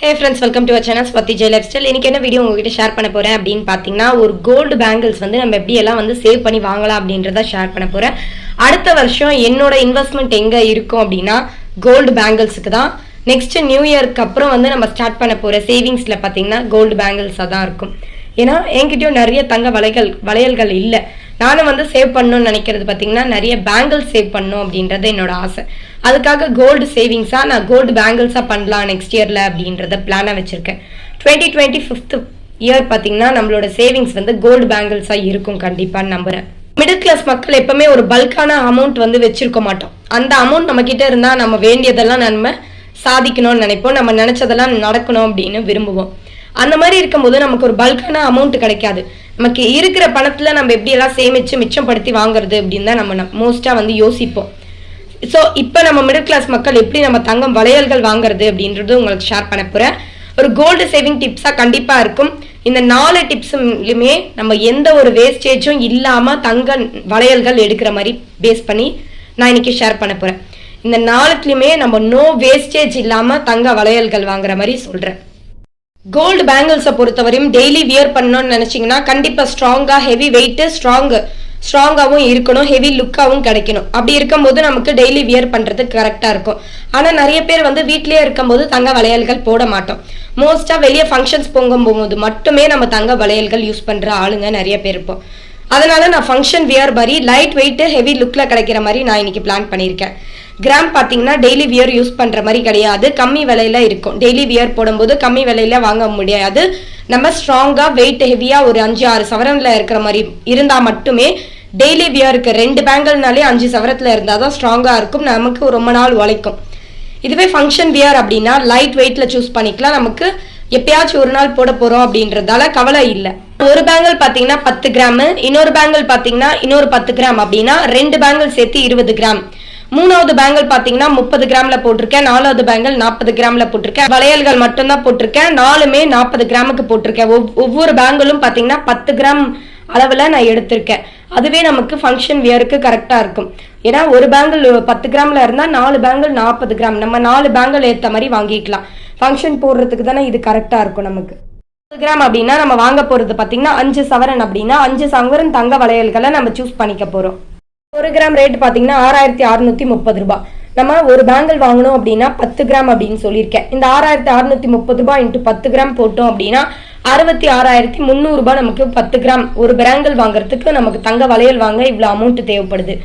Hey friends welcome to channel பத்தி Jai life style எனக்கு என்ன வீடியோ உங்ககிட்ட ஷேர் பண்ண போகிறேன் அப்படின்னு பார்த்தீங்கன்னா ஒரு கோல்டு பேங்கிள்ஸ் வந்து நம்ம எப்படி எல்லாம் வந்து சேவ் பண்ணி வாங்கலாம் அப்படின்றத ஷேர் பண்ண போகிறேன் அடுத்த வருஷம் என்னோட இன்வெஸ்ட்மெண்ட் எங்கே இருக்கும் அப்படின்னா கோல்டு பேங்கிள்ஸுக்கு தான். நெக்ஸ்ட் நியூ இயர்க்கு அப்புறம் வந்து நம்ம ஸ்டார்ட் பண்ண போகிற சேவிங்ஸில் பார்த்தீங்கன்னா கோல்டு பேங்கிள்ஸாக தான் இருக்கும். ஏன்னா என்கிட்டயும் நிறைய தங்க வளைகள் வளையல்கள் இல்லை. நானும் வந்து சேவ் பண்ணணும்னு நினைக்கிறது பார்த்தீங்கன்னா நிறைய பேங்கிள் சேவ் பண்ணணும் அப்படின்றது என்னோட ஆசை. அதுக்காக கோல்டு சேவிங்ஸாக நான் கோல்டு பேங்கிள்ஸாக பண்ணலாம் நெக்ஸ்ட் இயரில் அப்படின்றத பிளானாக வச்சுருக்கேன். டுவெண்ட்டி டுவெண்ட்டி ஃபிஃப்த் இயர் பார்த்தீங்கன்னா நம்மளோட சேவிங்ஸ் வந்து கோல்டு பேங்கிள்ஸாக இருக்கும் கண்டிப்பாக நம்புகிறேன் மிடில் கிளாஸ் மக்கள் எப்பவுமே ஒரு பல்கான அமௌண்ட் வந்து வச்சிருக்க மாட்டோம். அந்த அமௌண்ட் நம்ம கிட்ட இருந்தால் நம்ம வேண்டியதெல்லாம் நம்ம சாதிக்கணும்னு நினைப்போம். நம்ம நினைச்சதெல்லாம் நடக்கணும் அப்படின்னு விரும்புவோம். அந்த மாதிரி இருக்கும்போது நமக்கு ஒரு பல்கான அமௌண்ட் கிடைக்காது. நமக்கு இருக்கிற பணத்தில் நம்ம எப்படி எல்லாம் மிச்சப்படுத்தி வாங்குறது அப்படின்னு தான் நம்ம மோஸ்ட்டாக வந்து யோசிப்போம். ஸோ இப்போ நம்ம மிடில் கிளாஸ் மக்கள் எப்படி நம்ம தங்கம் வளையல்கள் வாங்குறது அப்படின்றது உங்களுக்கு ஷேர் பண்ண போகிறேன் ஒரு கோல்டு சேவிங் டிப்ஸாக கண்டிப்பாக இருக்கும். இந்த நாலு டிப்ஸுமே நம்ம எந்த ஒரு வேஸ்டேஜும் இல்லாமல் தங்க வளையல்கள் எடுக்கிற மாதிரி பேஸ் பண்ணி நான் இன்னைக்கு ஷேர் பண்ண போகிறேன் இந்த நாலுத்துலையுமே நம்ம நோ வேஸ்டேஜ் இல்லாமல் தங்க வளையல்கள் வாங்குற மாதிரி சொல்கிறேன் கோல்டு பேங்கிள்ஸை பொறுத்தவரையும் டெய்லி வியர் பண்ணணும்னு நினச்சிங்கன்னா கண்டிப்பாக ஸ்ட்ராங்காக ஹெவி வெயிட்டு ஸ்ட்ராங் ஸ்ட்ராங்காகவும் இருக்கணும் ஹெவி லுக்காகவும் கிடைக்கணும். அப்படி இருக்கும்போது நமக்கு டெய்லி வியர் பண்ணுறது கரெக்டாக இருக்கும். ஆனால் நிறைய பேர் வந்து வீட்லேயே இருக்கும்போது தங்க வளையல்கள் போட மாட்டோம். மோஸ்ட்டாக வெளியே ஃபங்க்ஷன்ஸ் போகும்போது மட்டுமே நம்ம தங்க வளையல்கள் யூஸ் பண்ணுற ஆளுங்க நிறைய பேர் இருப்போம். அதனால நான் ஃபங்க்ஷன் வியர் மாதிரி லைட் வெயிட்டு ஹெவி லுக்கில் கிடைக்கிற மாதிரி நான் இன்னைக்கு பிளான் பண்ணியிருக்கேன். கிராம் பார்த்தீங்கன்னா டெய்லி வியர் யூஸ் பண்ணுற மாதிரி கிடையாது. கம்மி விலையில இருக்கும். டெய்லி வியர் போடும்போது கம்மி விலையில வாங்க முடியாது. நம்ம ஸ்ட்ராங்காக வெயிட் ஹெவியாக ஒரு அஞ்சு ஆறு சவரனில் இருக்கிற மாதிரி இருந்தால் மட்டுமே டெய்லி வியருக்கு ரெண்டு பேங்கிள்னாலே அஞ்சு சவரத்தில் இருந்தால் தான் ஸ்ட்ராங்காக இருக்கும். நமக்கு ரொம்ப நாள் உழைக்கும். இதுவே ஃபங்க்ஷன் வியர் அப்படின்னா லைட் வெயிட்ல சூஸ் பண்ணிக்கலாம். நமக்கு எப்பயாச்சும் ஒரு நாள் போட போறோம் அப்படின்றதால கவலை இல்லை. ஒரு பேங்கிள் பாத்தீங்கன்னா பத்து கிராம் இன்னொரு பேங்கிள் பாத்தீங்கன்னா இன்னொரு பத்து கிராம் அப்படின்னா ரெண்டு பேங்கிள் சேர்த்து இருபது கிராம். மூணாவது பேங்கிள் பாத்தீங்கன்னா முப்பது கிராம்ல போட்டிருக்கேன். நாலாவது பேங்கிள் நாற்பது கிராம்ல போட்டிருக்கேன். வளையல்கள் மட்டும்தான் போட்டிருக்கேன். நாலுமே நாற்பது கிராமுக்கு போட்டிருக்கேன். ஒவ்- ஒவ்வொரு பேங்கிளும் பாத்தீங்கன்னா பத்து கிராம் அளவுல நான் எடுத்திருக்கேன். அதுவே நமக்கு ஃபங்க்ஷன் வியருக்கு கரெக்டா இருக்கும். ஏன்னா ஒரு பேங்கிள் பத்து கிராம்ல இருந்தா நாலு பேங்கிள் நாற்பது கிராம். நம்ம நாலு பேங்கிள் ஏத்த மாதிரி வாங்கிக்கலாம். ஃபங்க்ஷன் போடுறதுக்கு தானே இது கரெக்டா இருக்கும் நமக்கு. பத்து கிராம் அப்படின்னா நம்ம வாங்க போறது பாத்தீங்கன்னா அஞ்சு சவரன் அப்படின்னா அஞ்சு சவரன் தங்க வளையல்களை நம்ம சூஸ் பண்ணிக்க போறோம். ஒரு கிராம் ரேட் பார்த்தீங்கன்னா ஆறாயிரத்தி அறுநூத்தி முப்பது ரூபாய். நம்ம ஒரு பேங்கிள் வாங்கணும் அப்படின்னா பத்து கிராம் அப்படின்னு சொல்லியிருக்கேன். இந்த ஆறாயிரத்தி அறுநூத்தி முப்பது ரூபாய் இன்ட்டு பத்து கிராம் போட்டோம் அப்படின்னா அறுபத்தி ஆறாயிரத்தி முந்நூறு ரூபாய் நமக்கு பத்து கிராம். ஒரு பேங்கிள் வாங்குறதுக்கு நமக்கு தங்க வளையல் வாங்க இவ்வளவு அமௌண்ட் தேவைப்படுது.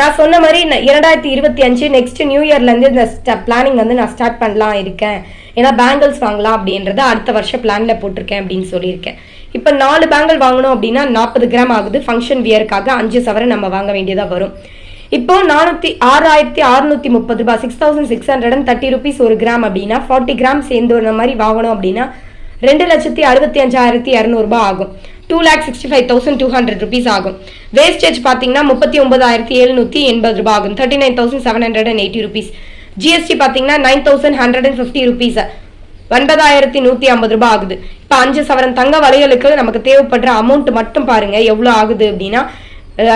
நான் சொன்ன மாதிரி இரண்டாயிரத்தி இருபத்தி அஞ்சு நெக்ஸ்ட் நியூ இயர்ல இருந்து இந்த பிளானிங் வந்து நான் ஸ்டார்ட் பண்ணலாம் இருக்கேன். ஏன்னா பேங்கிள்ஸ் வாங்கலாம் அப்படின்றத அடுத்த வருஷம் பிளான்ல போட்டிருக்கேன் அப்படின்னு சொல்லியிருக்கேன். இப்போ நாலு பேங்கிள் வாங்கணும் அப்படின்னா நாற்பது கிராம் ஆகுது. ஃபங்க்ஷன் வியருக்காக அஞ்சு சவரன் நம்ம வாங்க வேண்டியதாக வரும். இப்போ நானூற்றி ஆறாயிரத்தி அறுநூத்தி முப்பது ரூபாய் six thousand six hundred and thirty rupees ஒரு கிராம் அப்படின்னா ஃபார்ட்டி கிராம் சேர்ந்து வர மாதிரி வாங்கணும் அப்படின்னா ரெண்டு லட்சத்தி அறுபத்தி அஞ்சாயிரத்தி இரநூறுபா ஆகும். Two lakh sixty five thousand two hundred rupees ஆகும். வேஸ்டேஜ் பார்த்தீங்கன்னா முப்பத்தி ஒன்பதாயிரத்தி எழுநூற்றி எண்பது ரூபாய் ஆகும். Thirty nine thousand seven hundred and eighty rupees GST பார்த்தீங்கன்னா nine thousand hundred and fifty rupees ஒன்பதாயிரத்தி நூத்தி ஐம்பது ரூபாய் ஆகுது. இப்போ அஞ்சு சவரன் தங்க வளையலுக்கு நமக்கு தேவைப்படுற அமௌண்ட் மட்டும் பாருங்க எவ்வளவு ஆகுது அப்படின்னா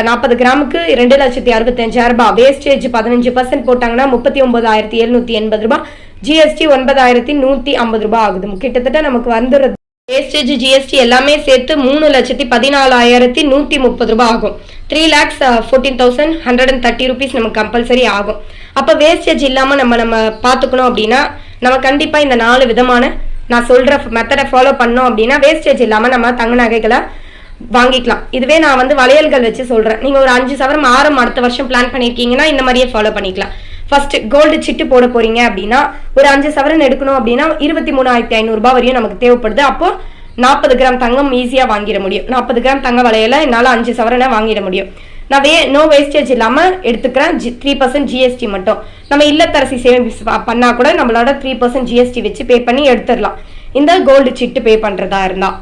நாற்பது கிராமுக்கு ரெண்டு லட்சத்தி அறுபத்தஞ்சாயிரம் ரூபாய். வேஸ்டேஜ் பதினஞ்சு பர்சன்ட் போட்டாங்கன்னா முப்பத்தி ஒன்பதாயிரத்தி எழுநூத்தி எண்பது ரூபாய். ஜிஎஸ்டி ஒன்பதாயிரத்தி நூத்தி ஐம்பது ரூபாய் ஆகுது. கிட்டத்தட்ட நமக்கு வந்துடுறது வேஸ்டேஜ் ஜிஎஸ்டி எல்லாமே சேர்த்து மூணு லட்சத்தி பதினாலாயிரத்தி நூத்தி முப்பது ரூபாய் ஆகும். Three lakhs fourteen thousand hundred and thirty rupees நமக்கு கம்பல்சரி ஆகும். அப்போ வேஸ்டேஜ் இல்லாமல் நம்ம நம்ம பார்த்துக்கணும் அப்படின்னா நம்ம கண்டிப்பாக இந்த நாலு விதமான நான் சொல்கிற மெத்தடை ஃபாலோ பண்ணோம் அப்படின்னா வேஸ்டேஜ் இல்லாமல் நம்ம தங்க நகைகளை வாங்கிக்கலாம். இதுவே நான் வந்து வளையல்கள் வச்சு சொல்கிறேன் நீங்கள் ஒரு அஞ்சு சவரம் ஆரம் அடுத்த வருஷம் பிளான் பண்ணியிருக்கீங்கன்னா இந்த மாதிரியே ஃபாலோ பண்ணிக்கலாம். ஃபர்ஸ்ட் கோல்டு சிட்டு போட போறீங்க அப்படின்னா ஒரு அஞ்சு சவரன் எடுக்கணும் அப்படின்னா இருபத்தி மூணாயிரத்தி ஐநூறுரூபா வரையும் நமக்கு தேவைப்படுது. அப்போ நாற்பது கிராம் தங்கம் ஈஸியாக வாங்கிட முடியும். நாற்பது கிராம் தங்க வளையல என்னால் அஞ்சு சவரனை வாங்கிட முடியும். நான் வே நோ வேஸ்டேஜ் இல்லாமல் எடுத்துக்கிறேன். ஜி த்ரீ பர்சன்ட் ஜிஎஸ்டி மட்டும். நம்ம இல்லத்தரசி சேவிங்ஸ் பண்ணால் கூட நம்மளோட த்ரீ பர்சன்ட் ஜிஎஸ்டி வச்சு பே பண்ணி எடுத்துடலாம். இந்த கோல்டு சிட்டு பே பண்ணுறதா இருந்தால்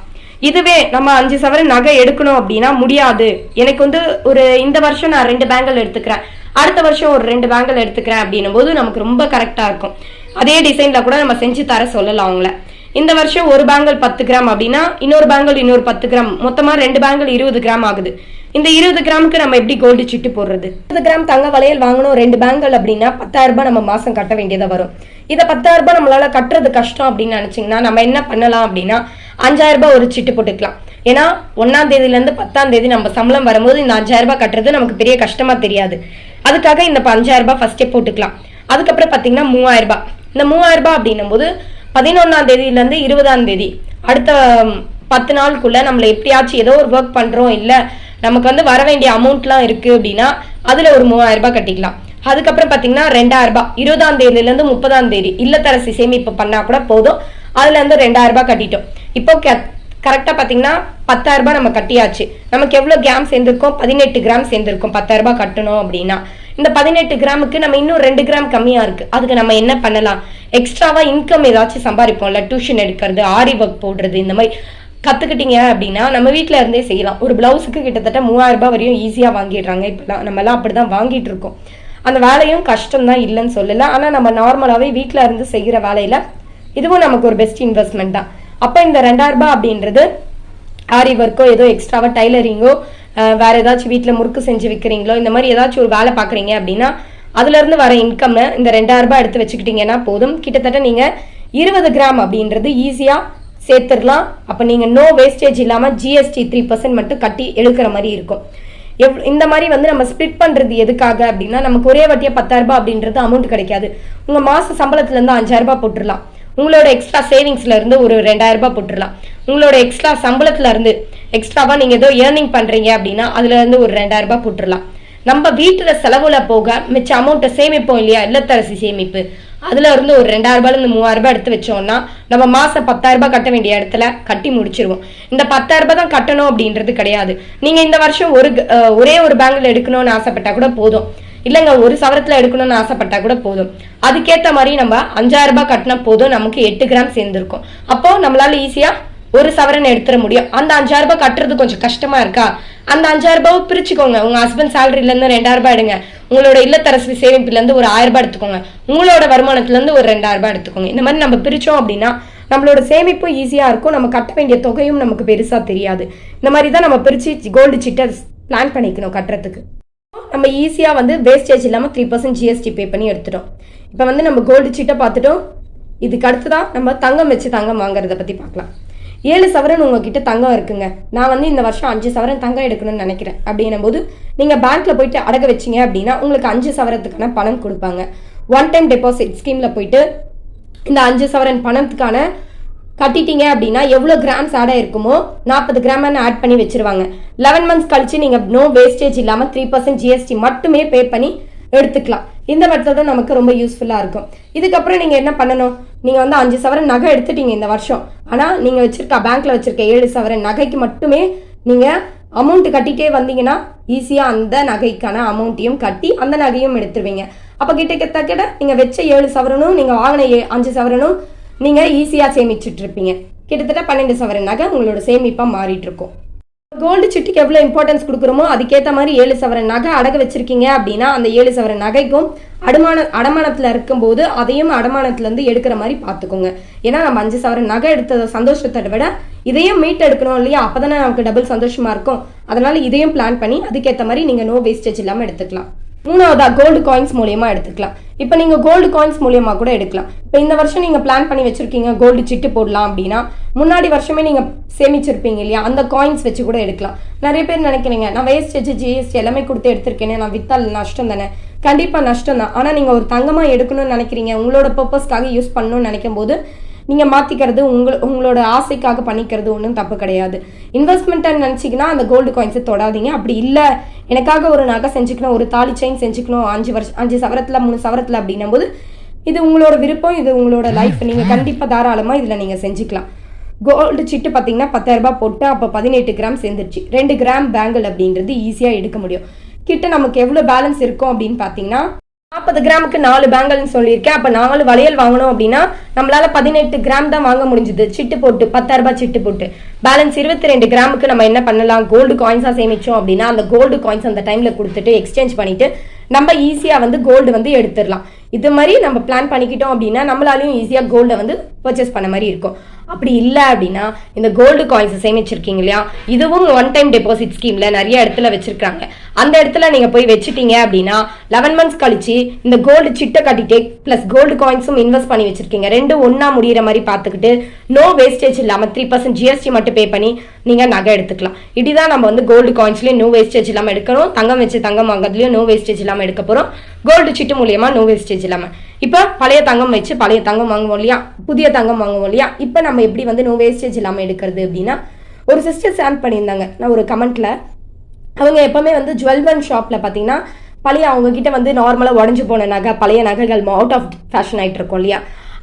இதுவே நம்ம அஞ்சு சவரன் நகை எடுக்கணும் அப்படின்னா முடியாது. எனக்கு வந்து ஒரு இந்த வருஷம் நான் ரெண்டு பேங்கிள் எடுத்துக்கிறேன். அடுத்த வருஷம் ஒரு ரெண்டு பேங்கிள் எடுத்துக்கிறேன் அப்படின்னும் போது நமக்கு ரொம்ப கரெக்டாக இருக்கும். அதே டிசைனில் கூட நம்ம செஞ்சு தர சொல்லலாம் அவங்கள. இந்த வருஷம் ஒரு பேங்கிள் பத்து கிராம் அப்படின்னா இன்னொரு பேங்கிள் இன்னொரு பத்து கிராம் மொத்தமா ரெண்டு பேங்கிள் இருபது கிராம் ஆகுது. இந்த இருபது கிராமுக்கு நம்ம எப்படி கோல்டு சிட்டு போடுறது? இருபது கிராம் தங்க வளையல் வாங்கணும் ரெண்டு பேங்கல் அப்படின்னா பத்தாயிரம் ரூபாய் நம்ம மாசம் கட்ட வேண்டியதா வரும். இதை பத்தாயிரம் ரூபாய் நம்மளால கட்டுறது கஷ்டம் அப்படின்னு நினைச்சிங்கன்னா நம்ம என்ன பண்ணலாம் அப்படின்னா அஞ்சாயிரம் ரூபாய் ஒரு சிட்டு போட்டுக்கலாம். ஏன்னா ஒன்னாம் தேதியில இருந்து பத்தாம் தேதி நம்ம சம்பளம் வரும்போது இந்த அஞ்சாயிரம் ரூபாய் கட்டுறது நமக்கு பெரிய கஷ்டமா தெரியாது. அதுக்காக இந்த அஞ்சாயிரம் ரூபாய் ஃபர்ஸ்டே போட்டுக்கலாம். அதுக்கப்புறம் பாத்தீங்கன்னா மூவாயிரம் ரூபாய். இந்த மூவாயிரம் ரூபாய் அப்படின்னும் போது பதினொன்னாம் தேதியிலேருந்து இருபதாம் தேதி. அடுத்த பத்து நாளுக்குள்ள நம்மளை எப்படியாச்சும் ஏதோ ஒரு ஒர்க் பண்ணுறோம் இல்லை நமக்கு வந்து வர வேண்டிய அமௌண்ட்லாம் இருக்குது அப்படின்னா அதில் ஒரு மூவாயிரம் ரூபாய் கட்டிக்கலாம். அதுக்கப்புறம் பார்த்தீங்கன்னா ரெண்டாயிரம் ரூபாய். இருபதாம் தேதியிலேருந்து முப்பதாம் தேதி இல்லத்தரசி சேமிப்பு பண்ணால் கூட போதும். அதுலேருந்து ரெண்டாயிரம் ரூபாய் கட்டிட்டோம். இப்போ கரெக்டாக பார்த்தீங்கன்னா பத்தாயிரம் ரூபாய் நம்ம கட்டியாச்சு. நமக்கு எவ்வளோ கிராம் சேர்ந்துருக்கோம்? பதினெட்டு கிராம் சேர்ந்துருக்கோம். பத்தாயிரம் ரூபாய் கட்டணும் அப்படின்னா. இந்த பதினெட்டு கிராமுக்கு நம்ம இன்னும் ரெண்டு கிராம் கம்மியாக இருக்குது அதுக்கு நம்ம என்ன பண்ணலாம்? எக்ஸ்ட்ராவாக இன்கம் ஏதாச்சும் சம்பாதிப்போம்ல டியூஷன் எடுக்கிறது ஆரி ஒர்க் போடுறது இந்த மாதிரி கற்றுக்கிட்டீங்க அப்படின்னா நம்ம வீட்டில் இருந்தே செய்யலாம். ஒரு ப்ளவுஸுக்கு கிட்டத்தட்ட மூவாயிரம் ரூபாய் வரையும் ஈஸியாக வாங்கிடுறாங்க. இப்போலாம் நம்மலாம் அப்படி தான் வாங்கிட்டு இருக்கோம். அந்த வேலையும் கஷ்டம் தான் இல்லைன்னு சொல்லலை. ஆனால் நம்ம நார்மலாகவே வீட்டில் இருந்து செய்கிற வேலையில் இதுவும் நமக்கு ஒரு பெஸ்ட் இன்வெஸ்ட்மெண்ட் தான். அப்போ இந்த ரெண்டாயிரம் ரூபாய் அப்படின்றது ஆரி ஒர்க்கோ ஏதோ எக்ஸ்ட்ராவாக டைலரிங்கோ வேறு ஏதாச்சும் வீட்டில் முறுக்கு செஞ்சு விற்கிறீங்களோ இந்த மாதிரி ஏதாச்சும் ஒரு வேலை பார்க்குறீங்க அப்படின்னா அதுலேருந்து வர இன்கம்மை இந்த ரெண்டாயிரம் ரூபாய் எடுத்து வச்சுக்கிட்டீங்கன்னா போதும். கிட்டத்தட்ட நீங்கள் இருபது கிராம் அப்படின்றது ஈஸியாக சேர்த்துடலாம். அப்போ நீங்கள் நோ வேஸ்டேஜ் இல்லாமல் ஜிஎஸ்டி த்ரீ பர்சன்ட் மட்டும் கட்டி எழுக்கிற மாதிரி இருக்கும். எவ் இந்த மாதிரி வந்து நம்ம ஸ்ப்ளிட் பண்ணுறது எதுக்காக அப்படின்னா நமக்கு ஒரே வட்டியாக பத்தாயிரரூபா அப்படின்றது அமௌண்ட் கிடைக்காது. உங்கள் மாத சம்பளத்துலேருந்து அஞ்சாயிரரூபா போட்டுடலாம். உங்களோட எக்ஸ்ட்ரா சேவிங்ஸ்ல இருந்து ஒரு ரெண்டாயிரம் ரூபாய் போட்டுடலாம். உங்களோட எக்ஸ்ட்ரா சம்பளத்துல இருந்து எக்ஸ்ட்ராவா நீங்க ஏதோ ஏர்னிங் பண்றீங்க அப்படின்னா அதுல இருந்து ஒரு ரெண்டாயிரம் ரூபாய் போட்டுடலாம். நம்ம வீட்டில் செலவுல போக மிச்ச அமௌண்ட்டை சேமிப்போம் இல்லையா? இல்லத்தரசி சேமிப்பு. அதுல இருந்து ஒரு ரெண்டாயிரம் மூவாயிரரூபா இருந்து எடுத்து வச்சோம்னா நம்ம மாதம் பத்தாயிரம் ரூபாய் கட்ட வேண்டிய இடத்துல கட்டி முடிச்சிருவோம். இந்த பத்தாயிரம் ரூபாய் தான் கட்டணும் அப்படின்றது கிடையாது. நீங்கள் இந்த வருஷம் ஒரு ஒரே ஒரு பேங்க்ல எடுக்கணும்னு ஆசைப்பட்டா கூட போதும். இல்லைங்க ஒரு சவரத்தில் எடுக்கணும்னு ஆசைப்பட்டா கூட போதும். அதுக்கேற்ற மாதிரி நம்ம அஞ்சாயிரம் ரூபாய் கட்டினா போதும். நமக்கு எட்டு கிராம் சேர்ந்துருக்கும். அப்போ நம்மளால ஈஸியாக ஒரு சவரன் எடுத்துட முடியும். அந்த அஞ்சாயிரம் ரூபாய் கட்டுறது கொஞ்சம் கஷ்டமா இருக்கா? அந்த அஞ்சாயிரம் ரூபாய் பிரிச்சுக்கோங்க. உங்க ஹஸ்பண்ட் சேலரில இருந்து ரெண்டாயிரம் ரூபாய் எடுங்க. உங்களோட இல்லத்தரசி சேமிப்புல இருந்து ஒரு ஆயிரம் ரூபாய் எடுத்துக்கோங்க. உங்களோட வருமானத்துல இருந்து ஒரு ரெண்டாயிரம் ரூபாய் எடுத்துக்கோங்க. இந்த மாதிரி நம்ம பிரிச்சோம் அப்படின்னா நம்மளோட சேமிப்பும் ஈஸியா இருக்கும். நம்ம கட்ட வேண்டிய தொகையும் நமக்கு பெருசா தெரியாது. இந்த மாதிரி தான் நம்ம பிரிச்சு கோல்டு சிட்டை பிளான் பண்ணிக்கணும் கட்டுறதுக்கு. நம்ம ஈஸியாக வந்து வேஸ்டேஜ் இல்லாமல் த்ரீ பர்சன்ட் ஜிஎஸ்டி பே பண்ணி எடுத்துட்டோம். இப்போ வந்து நம்ம கோல்டு சீட்டை பார்த்துட்டோம். இதுக்கு அடுத்து தான் நம்ம தங்கம் வச்சு தங்கம் வாங்குறத பற்றி பார்க்கலாம். ஏழு சவரன் உங்ககிட்ட தங்கம் இருக்குங்க. நான் வந்து இந்த வருஷம் அஞ்சு சவரன் தங்கம் எடுக்கணும்னு நினைக்கிறேன். அப்படின்னும் போது நீங்கள் பேங்க்ல போயிட்டு அடக வச்சீங்க அப்படின்னா உங்களுக்கு அஞ்சு சவரத்துக்கான பணம் கொடுப்பாங்க. ஒன் டைம் டெபாசிட் ஸ்கீமில் போயிட்டு இந்த அஞ்சு சவரன் பணத்துக்கான கட்டிட்டீங்க அப்படின்னா எவ்வளோ கிராம்ஸ் ஆட் ஆயிருக்குமோ நாற்பது கிராம் ஆட் பண்ணி வச்சிருவாங்க. லெவன் மந்த்ஸ் கழிச்சு நீங்கள் நோ வேஸ்டேஜ் இல்லாமல் த்ரீ பர்சன்ட் ஜிஎஸ்டி மட்டுமே பே பண்ணி எடுத்துக்கலாம். இந்த மெத்தடும் நமக்கு ரொம்ப யூஸ்ஃபுல்லாக இருக்கும். இதுக்கப்புறம் நீங்கள் என்ன பண்ணணும்? நீங்கள் வந்து அஞ்சு சவரன் நகை எடுத்துட்டீங்க இந்த வருஷம். ஆனால் நீங்கள் வச்சிருக்க பேங்க்ல வச்சிருக்க ஏழு சவரன் நகைக்கு மட்டுமே நீங்கள் அமௌண்ட் கட்டிட்டே வந்தீங்கன்னா ஈஸியாக அந்த நகைக்கான அமௌண்ட்டையும் கட்டி அந்த நகையும் எடுத்துருவீங்க. அப்போ கிட்ட கிட்ட நீங்கள் வச்ச ஏழு சவரனும் நீங்கள் வாங்கின ஏ- அஞ்சு சவரனும் நீங்கள் ஈஸியாக சேமிச்சிட்டு இருப்பீங்க. கிட்டத்தட்ட பன்னெண்டு சவரன் நகை உங்களோட சேமிப்பாக மாறிட்டு இருக்கும். கோல்டு சிட்டிக்கு எவ்வளோ இம்பார்ட்டன்ஸ் கொடுக்குறோமோ அதுக்கேற்ற மாதிரி ஏழு சவரன் நகை அடகு வச்சிருக்கீங்க அப்படின்னா அந்த ஏழு சவரன் நகைக்கும் அடமான அடமானத்தில் இருக்கும்போது அதையும் அடமானத்துலேருந்து எடுக்கிற மாதிரி பார்த்துக்கோங்க. ஏன்னா நம்ம அஞ்சு சவரன் நகை எடுத்த சந்தோஷத்தை விட இதையும் மீட் எடுக்கணும் இல்லையா? அப்போ நமக்கு டபுள் சந்தோஷமாக இருக்கும். அதனால இதையும் பிளான் பண்ணி அதுக்கேற்ற மாதிரி நீங்கள் நோ வேஸ்டேஜ் இல்லாமல் எடுத்துக்கலாம். மூணாவதா கோல்டு காயின்ஸ் மூலியமா எடுத்துக்கலாம். இப்போ நீங்கள் கோல்டு காயின்ஸ் மூலியமாக கூட எடுக்கலாம். இப்போ இந்த வருஷம் நீங்கள் பிளான் பண்ணி வச்சுருக்கீங்க கோல்டு சிட்டு போடலாம் அப்படின்னா முன்னாடி வருஷமே நீங்கள் சேமிச்சிருப்பீங்க இல்லையா அந்த காயின்ஸ் வச்சு கூட எடுக்கலாம். நிறைய பேர் நினைக்கிறீங்க நான் வேஸ்டேஜ் ஜிஎஸ்டி எல்லாமே கொடுத்து எடுத்திருக்கேனே நான் வித்தால் நஷ்டம் தானே? கண்டிப்பாக நஷ்டம் தான். ஆனால் நீங்கள் ஒரு தங்கமாக எடுக்கணும்னு நினைக்கிறீங்க உங்களோட பர்பஸ்க்காக யூஸ் பண்ணணும்னு நினைக்கும் போது நீங்க மாத்திக்கிறது உங்க உங்களோட ஆசைக்காக பண்ணிக்கிறது ஒன்றும் தப்பு கிடையாது. இன்வெஸ்ட்மெண்ட்டை நினச்சிங்கன்னா அந்த கோல்டு காயின்ஸை தொடாதீங்க. அப்படி இல்லை எனக்காக ஒரு நகை செஞ்சுக்கணும் ஒரு தாலி செயின் செஞ்சுக்கணும் அஞ்சு வருஷம் அஞ்சு சவரத்தில் மூணு சவரத்தில் அப்படின்னும் போது இது உங்களோட விருப்பம் இது உங்களோட லைஃப் நீங்கள் கண்டிப்பாக தாராளமாக இதில் நீங்கள் செஞ்சுக்கலாம். கோல்டு சிட்டு பார்த்தீங்கன்னா பத்தாயிரரூபா போட்டு அப்போ பதினெட்டு கிராம் சேர்ந்துருச்சு ரெண்டு கிராம் பேங்கிள் அப்படின்றது ஈஸியாக எடுக்க முடியும். கிட்ட நமக்கு எவ்வளோ பேலன்ஸ் இருக்கும் அப்படின்னு பார்த்தீங்கன்னா நாற்பது கிராமுக்கு நாலு பேங்கல்னு சொல்லியிருக்கேன். அப்போ நாலு வளையல் வாங்கணும் அப்படின்னா நம்மளால பதினெட்டு கிராம் தான் வாங்க முடிஞ்சுது. சிட்டு போட்டு பத்தாயிரம் ரூபாய் சிட்டு போட்டு. பேலன்ஸ் இருபத்தி ரெண்டு கிராமுக்கு நம்ம என்ன பண்ணலாம்? கோல்டு காயின்ஸாக சேமிச்சோம் அப்படின்னா அந்த கோல்டு காயின்ஸ் அந்த டைமில் கொடுத்துட்டு எக்ஸ்சேஞ்ச் பண்ணிட்டு நம்ம ஈஸியாக வந்து கோல்டு வந்து எடுத்துடலாம். இது மாதிரி நம்ம பிளான் பண்ணிக்கிட்டோம் அப்படின்னா நம்மளாலையும் ஈஸியாக கோல்டை வந்து பர்ச்சேஸ் பண்ண மாதிரி இருக்கும். அப்படி இல்லை அப்படின்னா இந்த கோல்டு காயின்ஸை சேமிச்சிருக்கீங்க இல்லையா? இதுவும் ஒன் டைம் டெபாசிட் ஸ்கீம்ல நிறைய இடத்துல வச்சிருக்காங்க அந்த இடத்துல நீங்கள் போய் வச்சுட்டீங்க அப்படின்னா லெவன் மந்த்ஸ் கழிச்சு இந்த கோல்டு சிட்டை கட்டிட்டு ப்ளஸ் கோல்டு காயின்ஸும் இன்வெஸ்ட் பண்ணி வச்சிருக்கீங்க. ரெண்டும் ஒன்றா முடியிற மாதிரி பார்த்துக்கிட்டு நோ வேஸ்டேஜ் இல்லாமல் த்ரீ பர்சன்ட் ஜிஎஸ்டி மட்டும் பே பண்ணி நீங்கள் நகை எடுத்துக்கலாம். இப்படிதான் நம்ம வந்து கோல்டு காயின்ஸ்லயும் நோ வேஸ்டேஜ் இல்லாமல் எடுக்கணும் தங்கம் வச்சு தங்கம் வாங்குறதுலயும் நோ வேஸ்டேஜ் இல்லாமல் எடுக்க போகிறோம் கோல்டு சிட்டு மூலியமாக நோ வேஸ்டேஜ் இல்லாமல் இப்போ பழைய தங்கம் வச்சு பழைய தங்கம் வாங்குவோம் இல்லையா? புதிய தங்கம் வாங்குவோம் இல்லையா? இப்போ நம்ம எப்படி வந்து நோ வேஸ்டேஜ் இல்லாமல் எடுக்கிறது அப்படின்னா ஒரு சிஸ்டர் ஸ்டாண்ட் பண்ணியிருந்தாங்க. நான் ஒரு கமெண்ட்ல அவங்க எப்பவுமே வந்து ஜுவல்வன் ஷாப்ல பார்த்தீங்கன்னா பழைய அவங்க கிட்ட வந்து நார்மலாக உடஞ்சு போன நகை பழைய நகைகள் அவுட் ஆஃப் ஃபேஷன் ஆகிட்டு இருக்கும் இல்லையா?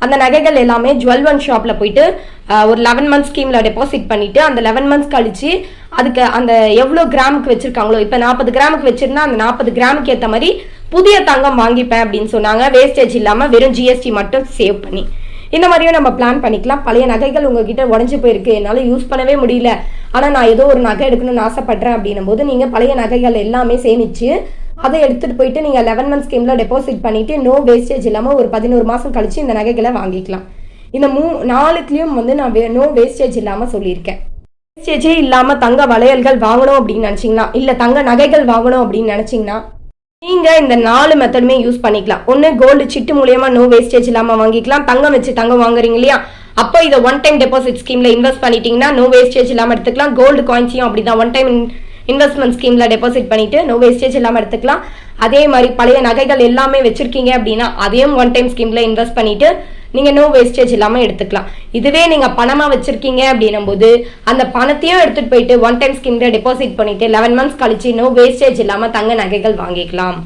அந்த நகைகள் எல்லாமே ஜுவல்வன் ஷாப்ல போயிட்டு ஒரு லெவன் மந்த்ஸ் ஸ்கீம்ல டெபாசிட் பண்ணிட்டு அந்த லெவன் மந்த்ஸ் கழிச்சு அதுக்கு அந்த எவ்வளோ கிராமுக்கு வச்சிருக்காங்களோ இப்போ நாற்பது கிராமுக்கு வச்சிருந்தா அந்த நாற்பது கிராமுக்கு ஏற்ற மாதிரி புதிய தங்கம் வாங்கிப்பேன் அப்படின்னு சொன்னாங்க. வேஸ்டேஜ் இல்லாமல் வெறும் ஜிஎஸ்டி மட்டும் சேவ் பண்ணி. இந்த மாதிரியும் நம்ம பிளான் பண்ணிக்கலாம். பழைய நகைகள் உங்ககிட்ட உடஞ்சு போயிருக்கு. என்னால் யூஸ் பண்ணவே முடியல. ஆனால் நான் ஏதோ ஒரு நகை எடுக்கணும்னு ஆசைப்படுறேன் அப்படின்னும் போது நீங்கள் பழைய நகைகள் எல்லாமே சேமித்து அதை எடுத்துட்டு போயிட்டு நீங்கள் லெவன் மந்த் ஸ்கீமில் டெபாசிட் பண்ணிவிட்டு நோ வேஸ்டேஜ் இல்லாமல் ஒரு பதினோரு மாதம் கழித்து இந்த நகைகளை வாங்கிக்கலாம். இந்த மூ நாலுத்துலேயும் வந்து நான் நோ வேஸ்டேஜ் இல்லாமல் சொல்லியிருக்கேன். வேஸ்டேஜே இல்லாமல் தங்க வளையல்கள் வாங்கணும் அப்படின்னு நினச்சிங்கன்னா இல்லை தங்க நகைகள் வாங்கணும் அப்படின்னு நினச்சிங்கன்னா நீங்க இந்த நாலு மெத்தடுமே யூஸ் பண்ணிக்கலாம். ஒன்னு கோல்டு சிட்டு மூலியமா நோ வேஸ்டேஜ் இல்லாம வாங்கிக்கலாம். தங்கம் வச்சு தங்கம் வாங்குறீங்க இல்லையா? அப்போ இதை ஒன் டைம் டெபாசிட் ஸ்கீம்ல இன்வெஸ்ட் பண்ணிட்டீங்கன்னா நோ வேஸ்டேஜ் இல்லாம எடுத்துக்கலாம். கோல்டு காயின்ஸையும் அப்படிதான். ஒன் டைம் இன்வெஸ்ட்மெண்ட் ஸ்கீம்ல டெபாசிட் பண்ணிட்டு நோ வேஸ்டேஜ் இல்லாம எடுத்துக்கலாம். அதே மாதிரி பழைய நகைகள் எல்லாமே வச்சிருக்கீங்க அப்படின்னா அதையும் ஒன் டைம் ஸ்கீம்ல இன்வெஸ்ட் பண்ணிட்டு நீங்கள் நோ வேஸ்டேஜ் இல்லாமல் எடுத்துக்கலாம். இதுவே நீங்கள் பணமாக வச்சுருக்கீங்க அப்படின்னும் போது அந்த பணத்தையும் எடுத்துட்டு போயிட்டு ஒன் டைம் ஸ்கீமில் டெபாசிட் பண்ணிவிட்டு லெவன் மந்த்ஸ் கழிச்சு நோ வேஸ்டேஜ் இல்லாமல் தங்க நகைகள் வாங்கிக்கலாம்.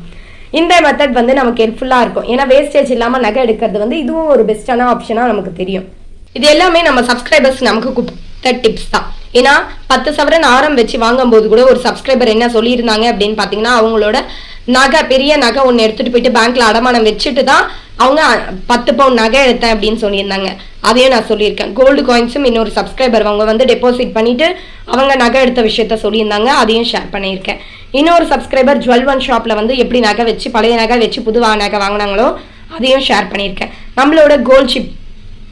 இந்த மெத்தட் வந்து நமக்கு ஹெல்ப்ஃபுல்லாக இருக்கும். ஏன்னா வேஸ்டேஜ் இல்லாமல் நகை எடுக்கிறது வந்து இதுவும் ஒரு பெஸ்ட்டான ஆப்ஷனாக நமக்கு தெரியும். இது எல்லாமே நம்ம சப்ஸ்கிரைபர்ஸ் நமக்கு கொடுத்த டிப்ஸ் தான். ஏன்னா பத்து சவரன் ஆரம் வச்சு வாங்கும்போது கூட ஒரு சப்ஸ்கிரைபர் என்ன சொல்லியிருந்தாங்க அப்படின்னு பார்த்தீங்கன்னா அவங்களோட நகை பெரிய நகை ஒன்று எடுத்துட்டு போயிட்டு பேங்க்கில் அடமானம் வச்சுட்டு தான் அவங்க பத்து பவுன் நகை எடுத்தேன் அப்படின்னு சொல்லியிருந்தாங்க. அதையும் நான் சொல்லியிருக்கேன். கோல்டு காயின்ஸும் இன்னொரு சப்ஸ்கிரைபர் அவங்க வந்து டெபாசிட் பண்ணிட்டு அவங்க நகை எடுத்த விஷயத்த சொல்லியிருந்தாங்க. அதையும் ஷேர் பண்ணியிருக்கேன். இன்னொரு சப்ஸ்கிரைபர் ஜுவல் ஒன் ஷாப்ல வந்து எப்படி நகை வச்சு பழைய நகை வச்சு புதுவாக நகை வாங்கினாங்களோ அதையும் ஷேர் பண்ணியிருக்கேன். நம்மளோட கோல்ட் ஷிப்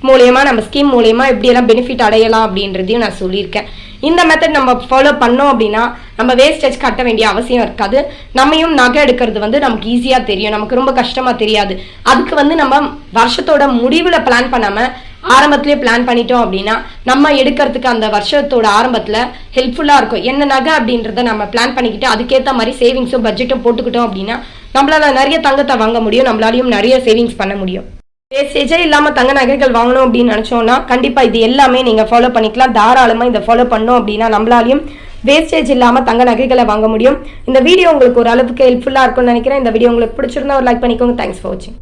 மூலியமா நம்ம ஸ்கீம் மூலியமா எப்படியெல்லாம் பெனிஃபிட் அடையலாம் அப்படின்றதையும் நான் சொல்லியிருக்கேன். இந்த மெத்தட் நம்ம ஃபாலோ பண்ணோம் அப்படின்னா நம்ம வேஸ்டேஜ் கட்ட வேண்டிய அவசியம் இருக்காது. நம்மையும் நகை எடுக்கிறது வந்து நமக்கு ஈஸியாக தெரியும். நமக்கு ரொம்ப கஷ்டமாக தெரியாது. அதுக்கு வந்து நம்ம வருஷத்தோட முடிவில் பிளான் பண்ணாமல் ஆரம்பத்திலே பிளான் பண்ணிட்டோம் அப்படின்னா நம்ம எடுக்கிறதுக்கு அந்த வருஷத்தோட ஆரம்பத்தில் ஹெல்ப்ஃபுல்லாக இருக்கும். என்ன நகை அப்படின்றத நம்ம பிளான் பண்ணிக்கிட்டு அதுக்கேற்ற மாதிரி சேவிங்ஸும் பட்ஜெட்டும் போட்டுக்கிட்டோம் அப்படின்னா நம்மளால நிறைய தங்கத்தை வாங்க முடியும். நம்மளாலையும் நிறைய சேவிங்ஸ் பண்ண முடியும். வேஸ்டேஜே இல்லாம தங்க நகைகள் வாங்கணும் அப்படின்னு நினைச்சோம்னா கண்டிப்பா இது எல்லாமே நீங்க ஃபாலோ பண்ணிக்கலாம். தாராளமா இதை ஃபாலோ பண்ணோம் அப்படின்னா நம்மளாலையும் வேஸ்டேஜ் இல்லாம தங்க நகைகளை வாங்க முடியும். இந்த வீடியோ உங்களுக்கு ஒரு அளவுக்கு ஹெல்ப்ஃபுல்லா இருக்கும்னு நினைக்கிறேன். இந்த வீடியோ உங்களுக்கு பிடிச்சிருந்தா ஒரு லைக் பண்ணிக்கோங்க. தேங்க்ஸ் ஃபார் வாட்சிங்